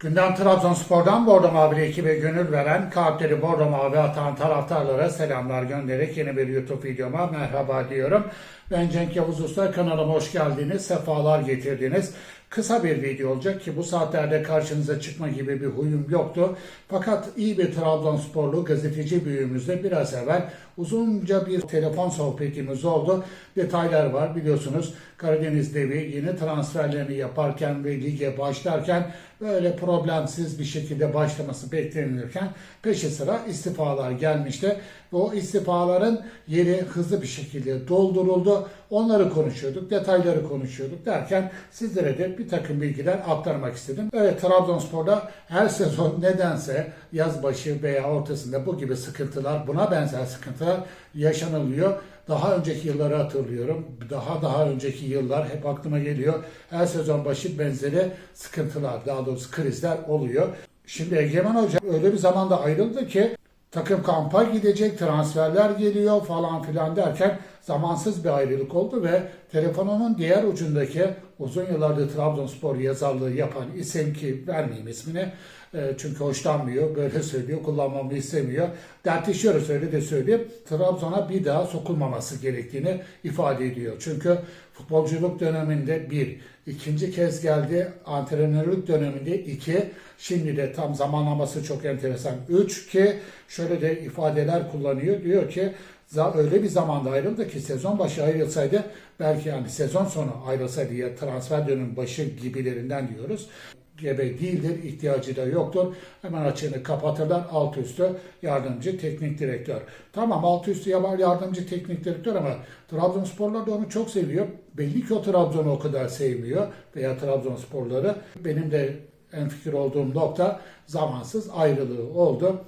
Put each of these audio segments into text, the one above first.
Gündem Trabzonspor'dan Bordo Mavili ekibe gönül veren, kalpleri Bordo Mavi atan taraftarlara selamlar göndererek yeni bir YouTube videoma merhaba diyorum. Ben Cenk Yavuz Usta, kanalıma hoş geldiniz, sefalar getirdiniz. Kısa bir video olacak ki bu saatlerde karşınıza çıkma gibi bir huyum yoktu. Fakat iyi bir Trabzonsporlu gazeteci büyüğümüzle biraz evvel uzunca bir telefon sohbetimiz oldu. Detaylar var biliyorsunuz. Karadeniz Devi yeni transferlerini yaparken ve lige başlarken böyle problemsiz bir şekilde başlaması beklenirken peşi sıra istifalar gelmişti. Ve o istifaların yeri hızlı bir şekilde dolduruldu. Onları konuşuyorduk, detayları konuşuyorduk derken sizlere de bir takım bilgiler aktarmak istedim. Evet Trabzonspor'da her sezon nedense yaz başı veya ortasında bu gibi sıkıntılar, buna benzer sıkıntılar yaşanılıyor. Daha önceki yılları hatırlıyorum. Daha daha önceki yıllar hep aklıma geliyor. Her sezon başı benzeri sıkıntılar, daha doğrusu krizler oluyor. Şimdi Egemen Hoca öyle bir zamanda ayrıldı ki takım kampa gidecek, transferler geliyor falan filan derken zamansız bir ayrılık oldu ve telefonumun diğer ucundaki uzun yıllardır Trabzonspor yazarlığı yapan isim ki vermeyeyim ismini e, çünkü hoşlanmıyor, böyle söylüyor, kullanmamı istemiyor. Dertleşiyoruz öyle de söyleyeyim. Trabzon'a bir daha sokulmaması gerektiğini ifade ediyor. Çünkü futbolculuk döneminde bir, ikinci kez geldi, antrenörlük döneminde iki, şimdi de tam zamanlaması çok enteresan üç ki şöyle de ifadeler kullanıyor. Diyor ki öyle bir zamanda ayrıldı ki sezon başı ayrılsaydı belki yani sezon sonu ayrılsaydı ya transfer dönüm başı gibilerinden diyoruz gebe değildir, ihtiyacı da yoktur. Hemen açığını kapatırlar. Alt üstü yardımcı teknik direktör. Tamam alt üstü yardımcı teknik direktör ama Trabzonsporlar da onu çok seviyor. Belli ki o Trabzon'u o kadar sevmiyor veya Trabzonsporları. Benim de en fikir olduğum nokta zamansız ayrılığı oldu.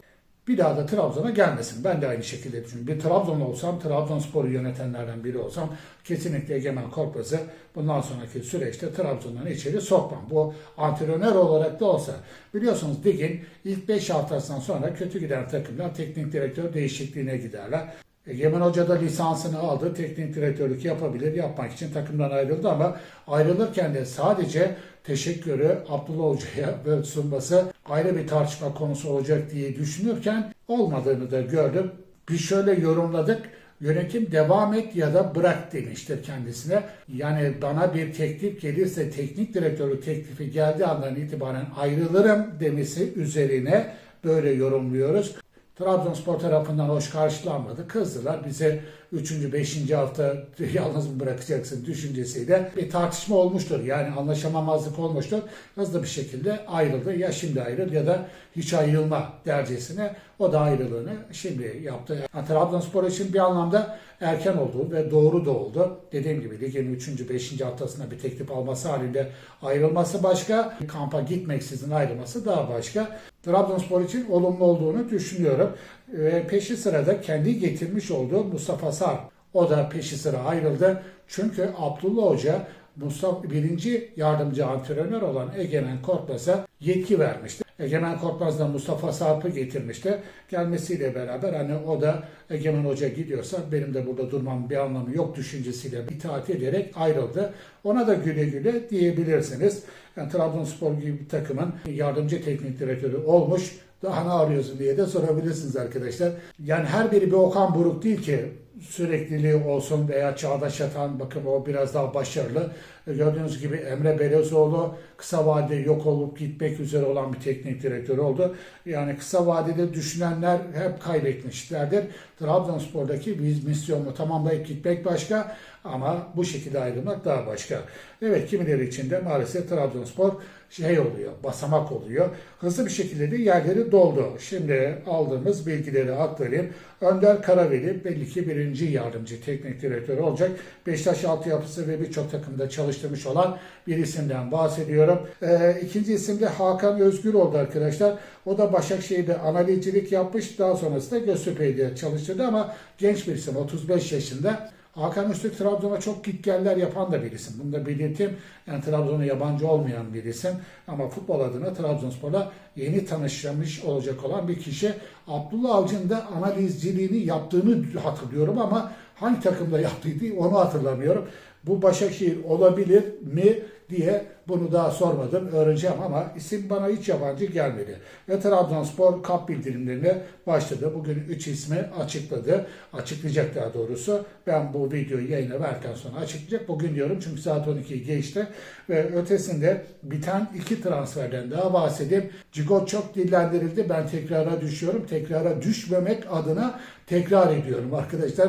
Bir daha da Trabzon'a gelmesin. Ben de aynı şekilde düşünüyorum. Bir Trabzonlu olsam, Trabzonspor'u yönetenlerden biri olsam kesinlikle Egemen Korkmaz'ı bundan sonraki süreçte Trabzon'dan içeri sokmam. Bu antrenör olarak da olsa. Biliyorsunuz ligin ilk 5 haftasından sonra kötü giden takımlar teknik direktör değişikliğine giderler. Egemen Hoca da lisansını aldı. Teknik direktörlük yapabilir. Yapmak için takımdan ayrıldı ama ayrılırken de sadece teşekkürü Abdullah Hoca'ya böyle sunması ayrı bir tartışma konusu olacak diye düşünürken olmadığını da gördüm. Biz şöyle yorumladık. Yönetim devam et ya da bırak demiştir kendisine. Yani bana bir teklif gelirse teknik direktörlük teklifi geldiği andan itibaren ayrılırım demesi üzerine böyle yorumluyoruz. Trabzonspor tarafından hoş karşılanmadı. Kızdılar. Bize 3. 5. hafta yalnız mı bırakacaksın düşüncesiyle bir tartışma olmuştur. Yani anlaşamamazlık olmuştur. Hızlı bir şekilde ayrıldı. Ya şimdi ayrıl ya da hiç ayrılma dercesine o da ayrılığını şimdi yaptı. Yani Trabzonspor için bir anlamda erken oldu ve doğru da oldu. Dediğim gibi ligin 3. 5. haftasında bir teklif alması halinde ayrılması başka, kampa gitmeksizin ayrılması daha başka. Trabzonspor için olumlu olduğunu düşünüyorum. Ve peşi sırada kendi getirmiş olduğu Mustafa Sar. O da peşi sıra ayrıldı. Çünkü Abdullah Hoca Mustafa birinci yardımcı antrenör olan Egemen Korkmaz'a yetki vermişti. Egemen Korkmaz da Mustafa Sarp'ı getirmişti. Gelmesiyle beraber hani o da Egemen Hoca gidiyorsa benim de burada durmam bir anlamı yok düşüncesiyle itaat ederek ayrıldı. Ona da güle güle diyebilirsiniz. Yani Trabzonspor gibi bir takımın yardımcı teknik direktörü olmuş. Daha ne arıyorsun diye de sorabilirsiniz arkadaşlar. Yani her biri bir Okan Buruk değil ki sürekliliği olsun veya Çağdaş Yatan bakın o biraz daha başarılı. E, Gördüğünüz gibi Emre Belözoğlu kısa vadede yok olup gitmek üzere olan bir teknik direktör oldu. Yani kısa vadede düşünenler hep kaybetmişlerdir. Trabzonspor'daki biz misyonunu tamamlayıp gitmek başka ama bu şekilde ayrılmak daha başka. Evet kimileri için de maalesef Trabzonspor şey oluyor, basamak oluyor. Hızlı bir şekilde de yerleri doldu. Şimdi aldığımız bilgileri aktarayım. Önder Karaveli belli ki birinci yardımcı teknik direktör olacak. Beşiktaş altyapısı ve birçok takımda çalıştırmış olan bir isimden bahsediyorum. Ee, ikinci isim de Hakan Özgür oldu arkadaşlar. O da Başakşehir'de analizcilik yapmış. Daha sonrasında Göztepe'de çalıştırdı ama genç bir isim 35 yaşında. Hakan Öztürk Trabzon'a çok gitgeller yapan da bir isim. Bunu da belirteyim. Yani Trabzon'a yabancı olmayan bir isim. Ama futbol adına Trabzonspor'la yeni tanışmış olacak olan bir kişi. Abdullah Avcı'nın da analizciliğini yaptığını hatırlıyorum ama hangi takımda yaptıydı onu hatırlamıyorum. Bu Başakşehir olabilir mi? diye bunu daha sormadım. Öğreneceğim ama isim bana hiç yabancı gelmedi. Ve Trabzonspor kap bildirimlerine başladı. Bugün 3 ismi açıkladı. Açıklayacak daha doğrusu. Ben bu videoyu yayına verdikten sonra açıklayacak. Bugün diyorum çünkü saat 12'yi geçti. Ve ötesinde biten iki transferden daha bahsedeyim. Cigot çok dillendirildi. Ben tekrara düşüyorum. Tekrara düşmemek adına tekrar ediyorum arkadaşlar.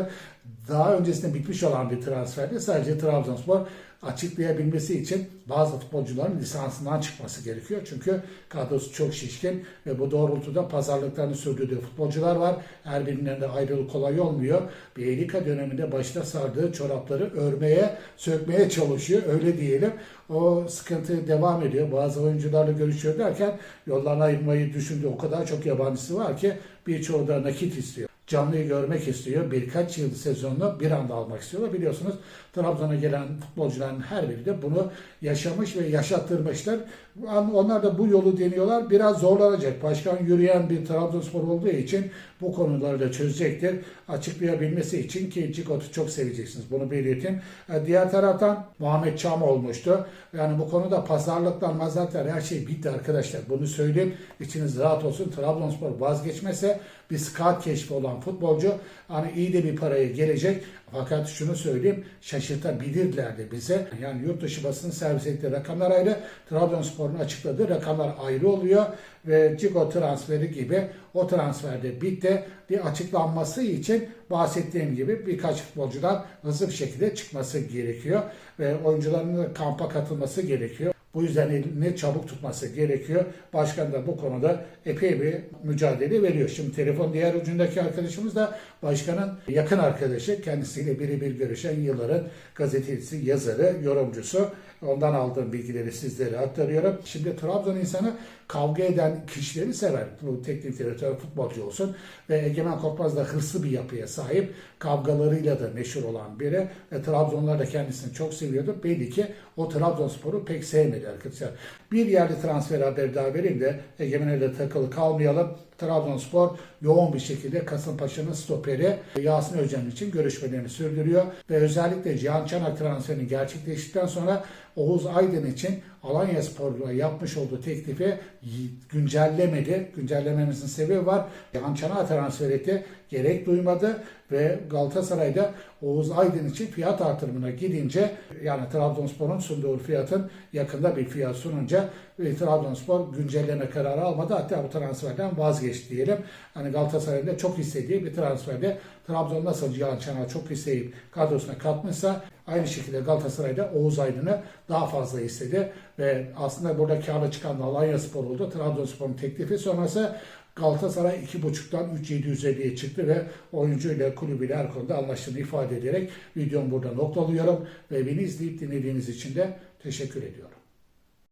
Daha öncesinde bitmiş olan bir transferdi. Sadece Trabzonspor açıklayabilmesi için bazı futbolcuların lisansından çıkması gerekiyor. Çünkü kadrosu çok şişkin ve bu doğrultuda pazarlıklarını sürdürdüğü futbolcular var. Her birinden de ayrılık kolay olmuyor. Bielika döneminde başına sardığı çorapları örmeye, sökmeye çalışıyor. Öyle diyelim. O sıkıntı devam ediyor. Bazı oyuncularla görüşüyor derken yollarına ayırmayı düşündüğü o kadar çok yabancısı var ki birçoğu da nakit istiyor canlıyı görmek istiyor. Birkaç yıl sezonunu bir anda almak istiyorlar. Biliyorsunuz Trabzon'a gelen futbolcuların her biri de bunu yaşamış ve yaşattırmışlar. Onlar da bu yolu deniyorlar. Biraz zorlanacak. Başkan yürüyen bir Trabzonspor olduğu için bu konuları da çözecektir. Açıklayabilmesi için ki Cikot'u çok seveceksiniz. Bunu belirteyim. Diğer taraftan Muhammed Çam olmuştu. Yani bu konuda pazarlıklar, mazarlıklar her şey bitti arkadaşlar. Bunu söyleyeyim. İçiniz rahat olsun. Trabzonspor vazgeçmese bir scout keşfi olan futbolcu hani iyi de bir paraya gelecek. Fakat şunu söyleyeyim şaşırtabilirlerdi bize. Yani yurt dışı basın servis ettiği rakamlar ayrı. Trabzonspor'un açıkladığı rakamlar ayrı oluyor. Ve Cigo transferi gibi o transferde bitti. Bir açıklanması için bahsettiğim gibi birkaç futbolcudan hızlı bir şekilde çıkması gerekiyor. Ve oyuncuların kampa katılması gerekiyor. Bu yüzden elini çabuk tutması gerekiyor. Başkan da bu konuda epey bir mücadele veriyor. Şimdi telefon diğer ucundaki arkadaşımız da başkanın yakın arkadaşı. Kendisiyle birebir görüşen yılların gazetecisi, yazarı, yorumcusu. Ondan aldığım bilgileri sizlere aktarıyorum. Şimdi Trabzon insanı kavga eden kişileri sever. Bu teknik direktör, futbolcu olsun. Ve Egemen Korkmaz da hırslı bir yapıya sahip. Kavgalarıyla da meşhur olan biri. Ve Trabzonlar da kendisini çok seviyordu. Belli ki o Trabzonspor'u pek sevmedi arkadaşlar. Bir yerde transfer haberi daha vereyim de Egemen'e de takılı kalmayalım. Trabzonspor yoğun bir şekilde Kasımpaşa'nın stoperi Yasin Özcan için görüşmelerini sürdürüyor. Ve özellikle Cihan Çanak transferini gerçekleştikten sonra Oğuz Aydın için Alanya Spor'la yapmış olduğu teklifi güncellemedi. Güncellememizin sebebi var. Cihan Çanak transfer etti. Gerek duymadı ve Galatasaray'da Oğuz Aydın için fiyat artırımına gidince yani Trabzonspor'un sunduğu fiyatın yakında bir fiyat sununca ve Trabzonspor güncelleme kararı almadı. Hatta bu transferden vazgeçti diyelim. Hani Galatasaray'ın da çok istediği bir transferde Trabzon nasıl Cihan Çanak'ı çok isteyip kadrosuna katmışsa aynı şekilde Galatasaray'da Oğuz Aydın'ı daha fazla istedi ve aslında burada kârla çıkan da Alanya Spor oldu. Trabzonspor'un teklifi sonrası Galatasaray 2.5'tan 3.750'ye çıktı ve oyuncuyla kulübüyle her konuda anlaştığını ifade ederek videomu burada noktalıyorum ve beni izleyip dinlediğiniz için de teşekkür ediyorum.